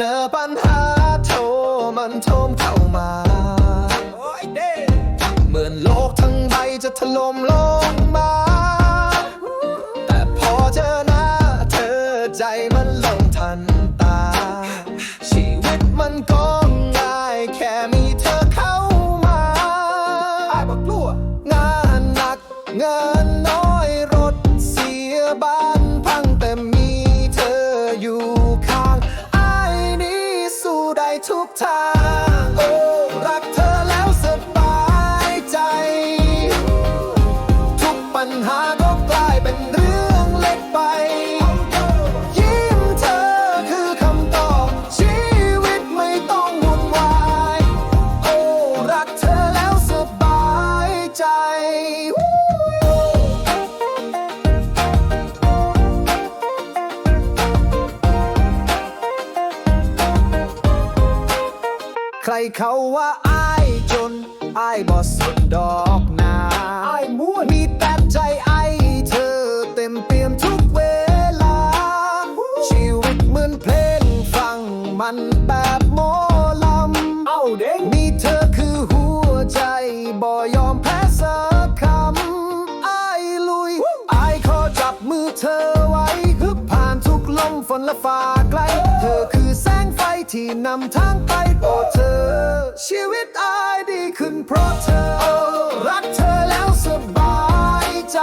จอปัญหาโทรมันโทมเข้ามาเหมือนโลกทั้งใบจะถล่มลงมา แต่พอเจอหน้าเธอใจมันลงทันตา ชีวิตมันก็ง่ายแค่มีเธอเข้ามาไอ้บักลัวงานหนักเงิน ทุกทาง ใครเขาว่าอายจนอายบ่สนดอกนาอายม่วนมีแต่ใจไอายเธอเต็มเปี่ยมทุกเวลา ชีวิตเหมือนเพลงฟังมันแบบหมอลำเอาเด้งมีเธอคือหัวใจบ่ยอมแพ้สักคำอายลุยอายขอจับมือเธอไว้ฮึบผ่านทุกลมฝนและฟ้าไกลเธอคือแสงไฟ ที่นำทางไปโปรเธอ ชีวิตอายดีขึ้นเพราะเธอ รักเธอแล้วสบายใจ